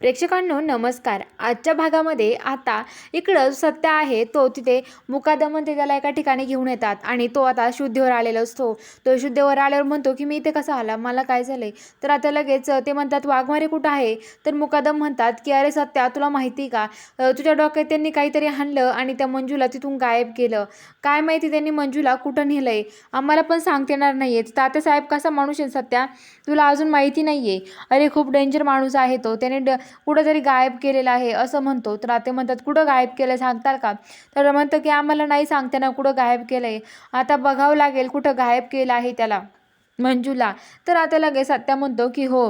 प्रेक्षकांनो नमस्कार. आजच्या भागामध्ये आता इकडं सत्य आहे तो तिथे मुकादममध्ये त्याला एका ठिकाणी घेऊन येतात आणि तो आता शुद्धीवर आलेला असतो. तो शुद्धीवर आल्यावर म्हणतो की मी इथे कसा आला? मला काय झालंय? तर आता लगेच ते म्हणतात वाघमारे कुठं आहे? तर मुकादम म्हणतात की अरे सत्या तुला माहिती का? तुझ्या डोक्यात त्यांनी काहीतरी हाणलं आणि त्या मंजूला तिथून गायब केलं. काय माहिती त्यांनी मंजूला कुठं नेलंय? आम्हाला पण सांगता येणार नाही आहे तात्यासाहेब कसा माणूस आहे सत्या? तुला अजून माहिती नाही आहे अरे खूप डेंजर माणूस आहे तो. त्याने ड कुठंतरी गायब केलेला आहे असं म्हणतो. तर ते म्हणतात कुठं गायब केलं सांगताल का? तर म्हणतं की आम्हाला नाही सांगते ना कुठं गायब केलं आहे आता बघावं लागेल कुठं गायब केलं आहे त्याला मंजूला. तर आता लगेच सत्या म्हणतो की हो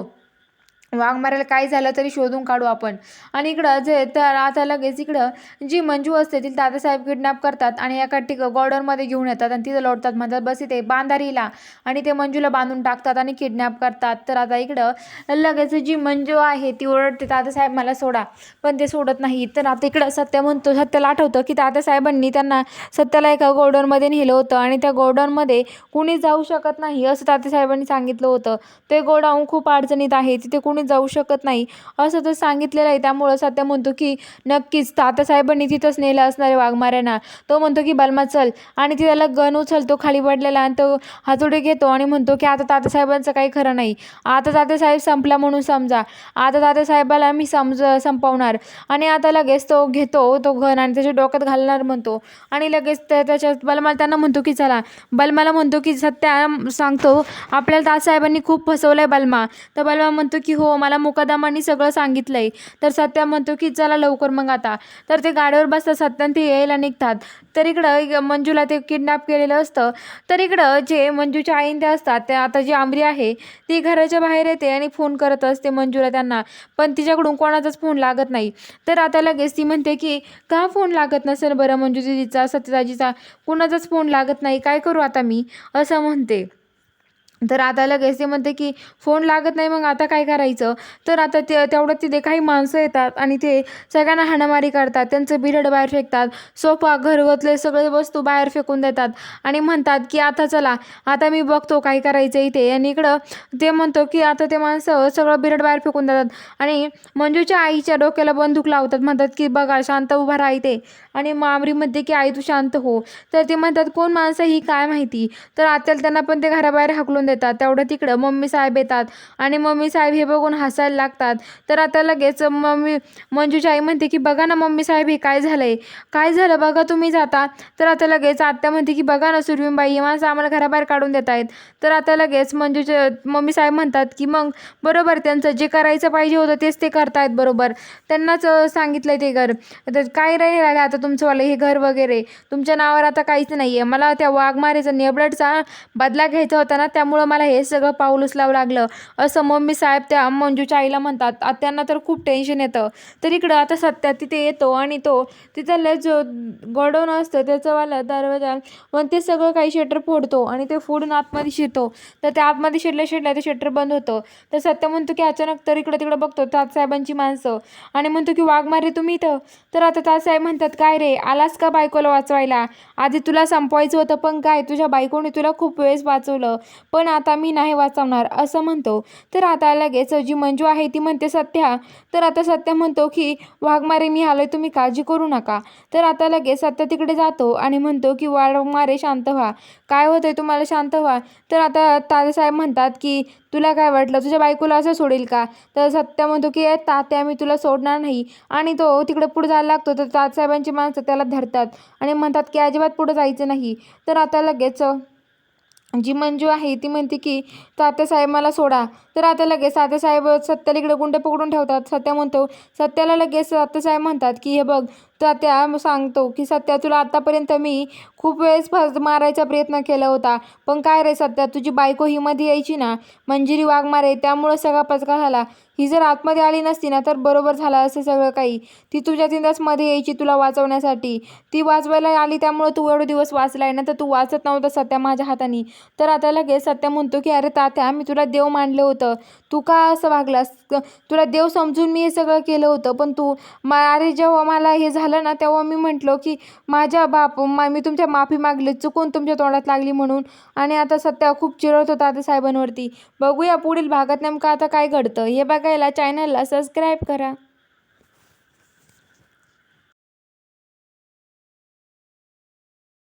वाघ मारायला काय झालं तरी शोधून काढू आपण. आणि इकडं जे तर आता लगेच इकडं जी मंजू असते ती दादासाहेब किडनॅप करतात आणि एका टिक गॉर्डनमध्ये घेऊन येतात आणि तिथं लोटतात म्हणतात बस इथे बांधारीला आणि ते मंजूला बांधून टाकतात आणि किडनॅप करतात. तर आता इकडं लगेच जी मंजू आहे ती ओरडते दादासाहेब मला सोडा. पण ते सोडत नाही. तर आता इकडं सत्य म्हणतो सत्याला आठवतं की दादासाहेबांनी त्यांना सत्याला एका गोडाऊनमध्ये नेलं होतं आणि त्या गोडाऊनमध्ये कुणी जाऊ शकत नाही असं दादासाहेबांनी सांगितलं होतं. ते गोडाऊन खूप अडचणीत आहे तिथे कुणी जाऊ शकत नाही. असं तर सांगितलेलं आहे. त्यामुळं सत्य म्हणतो की नक्कीच तातासाहेबांनी तिथंच नेलं असणार आहे वाघमाऱ्यांना. तो म्हणतो की बलमा चल. आणि ती त्याला गन उचलतो खाली पडलेला आणि तो हातोडे घेतो आणि म्हणतो की आता तातासाहेबांचं काही खरं नाही. आता तातासाहेब संपला म्हणून समजा. आता तातासाहेबाला मी समज संपवणार. आणि आता लगेच तो घेतो तो घन आणि त्याच्या डोक्यात घालणार म्हणतो. आणि लगेच त्या त्याच्यात बलमा त्यांना म्हणतो की चला. बलमाला म्हणतो की सत्या सांगतो. आपल्याला तातासाहेबांनी खूप फसवलं आहे बलमा. तर बलमा म्हणतो की हो मला मुकदमांनी सगळं सांगितलं आहे तर सत्या म्हणतो की चला लवकर मग आता. तर ते गाडीवर बसतात सत्यान ते यायला निघतात. तर इकडं मंजूला ते किडनॅप केलेलं असतं. तर इकडं जे मंजूच्या आईन ते असतात त्या आता जी आमरी आहे ती घराच्या बाहेर येते आणि फोन करत असते मंजूला त्यांना. पण तिच्याकडून कोणाचाच फोन लागत नाही. तर आता लगेच ती म्हणते की का फोन लागत नसेल बरं मंजू दिदीचा सत्यदाजीचा कुणाचाच फोन लागत नाही. काय करू आता मी? असं म्हणते. तर आता लगेच ते म्हणते की फोन लागत नाही मग आता काय करायचं? तर आता ते तेवढ्यात तिथे काही माणसं येतात आणि ते सगळ्यांना हाणामारी करतात त्यांचं बिरड बाहेर फेकतात सोफा घरगतले सगळे वस्तू बाहेर फेकून देतात आणि म्हणतात की आता चला आता मी बघतो काय करायचं इथे. आणि इकडं ते म्हणतो की आता ते माणसं सगळं बिरड बाहेर फेकून देतात. आणि मंजूच्या आईच्या डोक्याला बंदूक लावतात म्हणतात की बघा शांत उभा राहते इथे. आणि म्हणते की आई तू शांत हो. तर ते म्हणतात कोण माणसं ही काय माहिती? तर आत्याला त्यांना पण ते घराबाहेर हकलून देतात. तेवढं तिकडं मम्मी साहेब येतात. आणि मम्मी साहेब हे बघून हसायला लागतात. तर आता लगेच मम्मी मंजूची आई म्हणते की बघा ना मम्मी साहेब हे काय झालं आहे काय झालं? बघा तुम्ही जाता. तर आता लगेच आत्या म्हणते की बघा ना सुरवीबाई ही माणसं आम्हाला घराबाहेर काढून देत आहेत. तर आता लगेच मंजूचे मम्मी साहेब म्हणतात की मग बरोबर त्यांचं जे करायचं पाहिजे होतं तेच ते करतायत बरोबर. त्यांनाच सांगितलं सांगितलंय ते घर. तर काय नाही राहिलं आता तुमचंवालं हे घर वगैरे. तुमच्या नावावर आता काहीच नाही आहे मला त्या वाघमारेचा नेबलटचा बदला घ्यायचा होता ना त्यामुळं मला हे सगळं पाऊल उचलावं लागलं. असं मम्मी साहेब त्या मंजूच्या आईला म्हणतात. त्यांना तर खूप टेन्शन येतं. तर इकडं आता सत्या तिथे येतो आणि तो तिथलं जो गोडाऊन असतं त्याचंवाला दरवाजा पण ते सगळं काही शटर फोडतो आणि ते फोडून आतमध्ये शिरतो. तर त्या आतमध्ये शिरल्या शिरल्या ते शटर बंद होतं. तर सत्य म्हणतो की अचानक तर इकडं तिकडं बघतो तातसाहेबांची माणसं. आणि म्हणतो की वाघ मारे तुम्ही इथं. तर आता तातसाहेब म्हणतात काय रे आलास का बायकोला वाचवायला? आधी तुला संपवायचं होतं पण काय? तुझ्या बायकोने तुला खूप वेळेस वाचवलं. पण पण आता मी नाही वाचवणार असं म्हणतो. तर आता लगेच जी मंजू आहे ती म्हणते सत्या. तर आता सत्य म्हणतो की वाघमारे मी आलोय तुम्ही काळजी करू नका. तर आता लगेच सत्य तिकडे जातो आणि म्हणतो की वाघमारे शांत व्हा. काय होतंय? तुम्हाला शांत व्हा. तर आता तातेसाहेब म्हणतात की तुला काय वाटलं? तुझ्या बायकोला असं सोडेल का? तर सत्य म्हणतो की तात्या मी तुला सोडणार नाही. आणि तो तिकडे पुढे जायला लागतो. तर तातसाहेबांची माणसं त्याला धरतात आणि म्हणतात की अजिबात पुढे जायचं नाही. तर आता लगेच जी मंजू आहे ती म्हणते की तात्यासाहेब मला सोडा. तर आता लगेच तात्यासाहेब सत्याला इकडे गुंडे पकडून ठेवतात. सत्या म्हणतो सत्याला लगेच तात्यासाहेब म्हणतात की हे बघ तात्या सांगतो की सत्या तुला आतापर्यंत मी खूप वेळेस फस मारायचा प्रयत्न केला होता. पण काय रे सत्या तुझी बायको ही मध्ये यायची ना मंजिरी वाघमारे त्यामुळं सगळा पचका झाला. ही जर आतमध्ये आली नसती ना तर बरोबर झालं असं सगळं काही. ती तुझ्या तिंदाच मध्ये यायची तुला वाचवण्यासाठी. ती वाचवायला आली त्यामुळं तू एवढे दिवस वाचलाय ना तर तू वाचत नव्हता सत्या माझ्या हाताने. तर आता लगेच सत्या म्हणतो की अरे तात्या मी तुला देव मानलं होतं. तू का असं वागलास? तुला देव समजून मी हे सगळं केलं होतं. पण तू मा अरे जेव्हा मला हे झालं झालं ना तेव्हा मी म्हटलो की माझ्या बाप मा मी तुमच्या माफी मागली चुकून तुमच्या तोंडात लागली म्हणून. आणि आता सत्या खूप चिरत होता आता साहेबांवरती. बघूया पुढील भागात नेमकं आता काय घडतं. हे बघायला चॅनलला सबस्क्राईब करा.